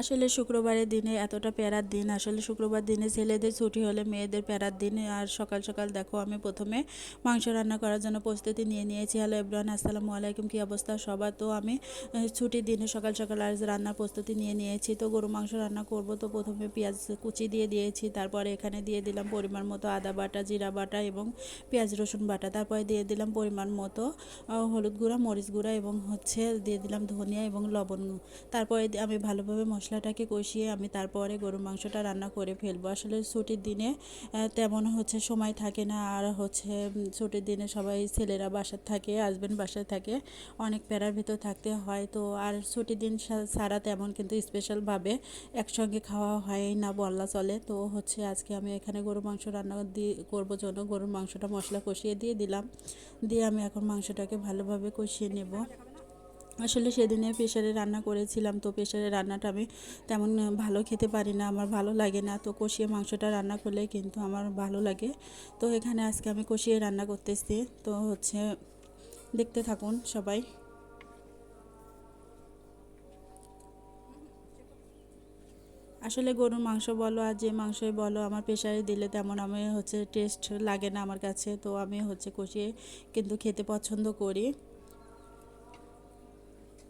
আসলে শুক্রবারের দিনে এতটা প্যারার দিন, আসলে শুক্রবার দিনে ছেলেদের ছুটি হলে মেয়েদের প্যারার দিন। আর সকাল সকাল দেখো, আমি প্রথমে মাংস রান্না করার জন্য প্রস্তুতি নিয়ে নিয়েছি। হ্যালো এব্রান আসসালামু আলাইকুম, কী অবস্থা? সবার তো আমি ছুটির দিনে সকাল সকাল আজ রান্নার প্রস্তুতি নিয়ে নিয়েছি। তো গরু মাংস রান্না করব। তো প্রথমে পেঁয়াজ কুচি দিয়ে দিয়েছি, তারপরে এখানে দিয়ে দিলাম পরিমাণ মতো আদা বাটা, জিরা বাটা এবং পেঁয়াজ, রসুন বাটা। তারপরে দিয়ে দিলাম পরিমাণ মতো হলুদ গুঁড়া, মরিচ গুঁড়া এবং হচ্ছে দিয়ে দিলাম ধনিয়া এবং লবণ। তারপরে আমি ভালোভাবে মশলাটাকে কষিয়ে আমি তারপরে গরুর মাংসটা রান্না করে ফেলব। আসলে ছুটির দিনে তেমন হচ্ছে সময় থাকে না, আর হচ্ছে ছুটির দিনে সবাই ছেলেরা বাসার থাকে হাজব্যান্ড বাসায় থাকে, অনেক প্যারার ভিতর থাকতে হয়। তো আর ছুটির দিন সা- ছাড়া তেমন কিন্তু স্পেশালভাবে একসঙ্গে খাওয়া হয় না বলা চলে। তো হচ্ছে আজকে আমি এখানে গরুর মাংস রান্না দিয়ে করব জন্য গরুর মাংসটা মশলা কষিয়ে দিয়ে দিলাম। দিয়ে আমি এখন মাংসটাকে ভালোভাবে কষিয়ে নেব। আসলে সেদিনে প্রেশারে রান্না করেছিলাম, তো প্রেশারে রান্নাটা আমি তেমন ভালো খেতে পারি না, আমার ভালো লাগে না। তো কষিয়ে মাংসটা রান্না করলে কিন্তু আমার ভালো লাগে। তো এখানে আজকে আমি কষিয়ে রান্না করতেছি। তো হচ্ছে দেখতে থাকুন সবাই। আসলে গরুর মাংস বলো আর যে মাংসই বলো, আমার প্রেশারে দিলে তেমন আমি হচ্ছে টেস্ট লাগে না আমার কাছে। তো আমি হচ্ছে কষিয়ে কিন্তু খেতে পছন্দ করি।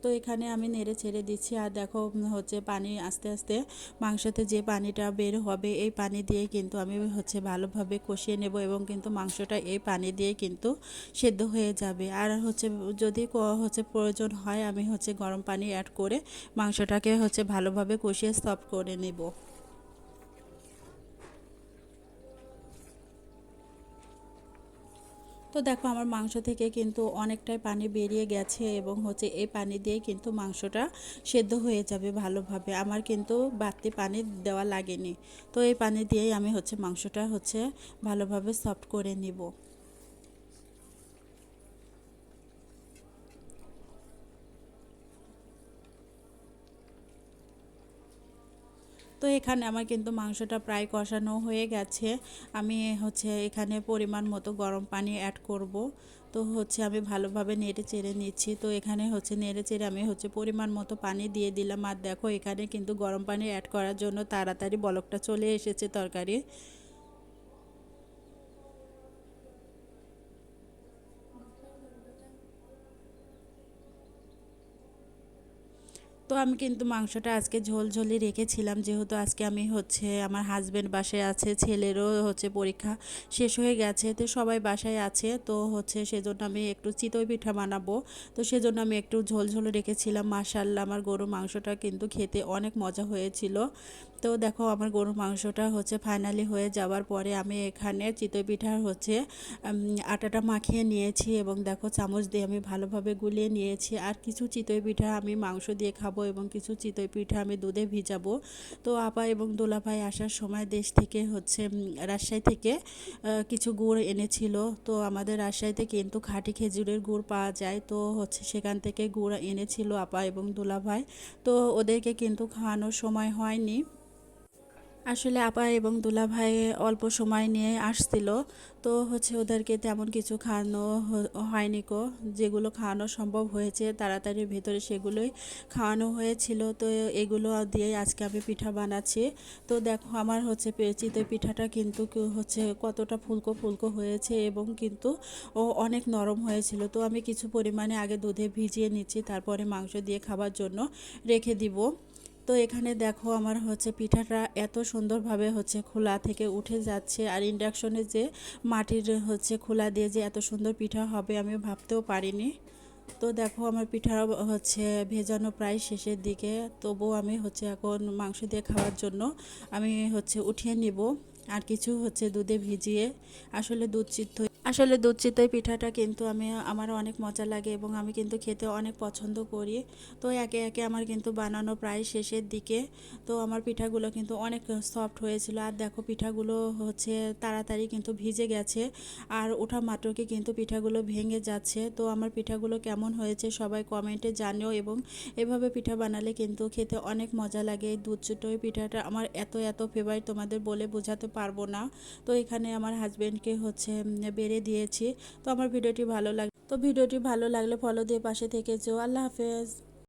তো এখানে আমি নেড়ে ছেড়ে দিচ্ছি। আর দেখো হচ্ছে পানি আস্তে আস্তে মাংসতে যে পানিটা বের হবে, এই পানি দিয়ে কিন্তু আমি হচ্ছে ভালোভাবে কষিয়ে নেব এবং কিন্তু মাংসটা এই পানি দিয়ে কিন্তু সেদ্ধ হয়ে যাবে। আর হচ্ছে, যদি হচ্ছে প্রয়োজন হয়, আমি হচ্ছে গরম পানি অ্যাড করে মাংসটাকে হচ্ছে ভালোভাবে কষিয়ে সফট করে নেব। তো দেখো আমার মাংস থেকে কিন্তু অনেকটাই পানি বেরিয়ে গেছে এবং হচ্ছে এই পানি দিয়ে কিন্তু মাংসটা সেদ্ধ হয়ে যাবে ভালোভাবে। আমার কিন্তু বাড়তি পানি দেওয়া লাগেনি। তো এই পানি দিয়েই আমি হচ্ছে মাংসটা হচ্ছে ভালোভাবে সফট করে নিব। তো এখানে আমার কিন্তু মাংসটা প্রায় কষানো হয়ে গেছে। আমি হচ্ছে এখানে পরিমাণ মতো গরম পানি অ্যাড করব। তো হচ্ছে আমি ভালোভাবে নেড়ে চেড়ে নিচ্ছি। তো এখানে হচ্ছে নেড়ে চেড়ে আমি হচ্ছে পরিমাণ মতো পানি দিয়ে দিলাম। আর দেখো এখানে কিন্তু গরম পানি অ্যাড করার জন্য তাড়াতাড়ি বলকটা চলে এসেছে তরকারি। তো আমি কিন্তু মাংসটা আজকে ঝোল ঝোলই রেখেছিলাম। যেহেতু আজকে আমি হচ্ছে আমার হাজব্যান্ড বাসায় আছে, ছেলেরও হচ্ছে পরীক্ষা শেষ হয়ে গেছে, তো সবাই বাসায় আছে। তো হচ্ছে সেজন্য আমি একটু চিতই পিঠা বানাবো। তো সেজন্য আমি একটু ঝোল ঝোল রেখেছিলাম। মাশাল্লাহ আমার গরুর মাংসটা কিন্তু খেতে অনেক মজা হয়েছিল। তো দেখো, আমার গরুর মাংসটা হচ্ছে ফাইনালি হয়ে যাওয়ার পরে আমি এখানে চিতই পিঠার হচ্ছে আটাটা মাখিয়ে নিয়েছি এবং দেখো, চামচ দিয়ে আমি ভালোভাবে গুলিয়ে নিয়েছি। আর কিছু চিতই পিঠা আমি মাংস দিয়ে খাব। এবং কিছু চিতই পিঠা আমি দুধে ভিজাবো। তো আপা এবং দোলাভাই আসার সময় দেশ থেকে হচ্ছে রাজশাহী থেকে কিছু গুড় এনেছিল। তো আমাদের রাজশাহীতে কিন্তু খাঁটি খেজুরের গুড় পাওয়া যায়। তো হচ্ছে সেখান থেকে গুড় এনেছিল আপা এবং দোলাভাই। তো ওদেরকে কিন্তু খাওয়ানোর সময় হয়নি। আসলে আপা এবং দুলাভাই অল্প সময় নিয়ে আসছিল। তো হচ্ছে ওদেরকে তেমন কিছু খাওয়ানো হয়নি কো। যেগুলো খাওয়ানো সম্ভব হয়েছে, তাড়াতাড়ি ভেতরে সেগুলোই খাওয়ানো হয়েছিল। তো এগুলো দিয়েই আজকে আমি পিঠা বানাচ্ছি। তো দেখো আমার হচ্ছে চিতই পিঠাটা কিন্তু হচ্ছে কতটা ফুলকো ফুলকো হয়েছে এবং কিন্তু ও অনেক নরম হয়েছিল। তো আমি কিছু পরিমাণে আগে দুধে ভিজিয়ে নিচ্ছি, তারপরে মাংস দিয়ে খাবার জন্য রেখে দিব। তো এখানে দেখো আমার হচ্ছে পিঠাটা এত সুন্দরভাবে হচ্ছে খোলা থেকে উঠে যাচ্ছে আর ইন্ডাকশনে যে মাটির হচ্ছে খোলা দিয়ে যে এত সুন্দর পিঠা হবে আমি ভাবতেও পারিনি। তো দেখো আমার পিঠা হচ্ছে ভেজানো প্রায় শেষের দিকে, তবুও আমি হচ্ছে এখন মাংস দিয়ে খাওয়ার জন্য আমি হচ্ছে উঠিয়ে নিব। আর কিছু হচ্ছে দুধে ভিজিয়ে আসলে দুধ চিত্ত আসলে দুধ চিতই পিঠাটা কিন্তু আমি, আমার অনেক মজা লাগে এবং আমি কিন্তু খেতে অনেক পছন্দ করি। তো একে একে আমার কিন্তু বানানো প্রায় শেষের দিকে। তো আমার পিঠাগুলো কিন্তু অনেক সফট হয়েছিল। আর দেখো পিঠাগুলো হচ্ছে তাড়াতাড়ি কিন্তু ভিজে গেছে। আর ওঠা মাত্রকে কিন্তু পিঠাগুলো ভেঙে যাচ্ছে। তো আমার পিঠাগুলো কেমন হয়েছে সবাই কমেন্টে জানিও এবং এভাবে পিঠা বানালে কিন্তু খেতে অনেক মজা লাগে। এই দুধ চিতই পিঠাটা আমার এত এত ফেভারিট তোমাদের বলে বোঝাতে পারব না। তো এখানে আমার হাজব্যান্ডকে হচ্ছে বেড়ে দিয়েছি। তো আমার ভিডিওটি ভালো লাগে, তো ভিডিওটি ভালো লাগলে ফলো দিয়ে পাশে থেকে যেও। আল্লাহ হাফেজ।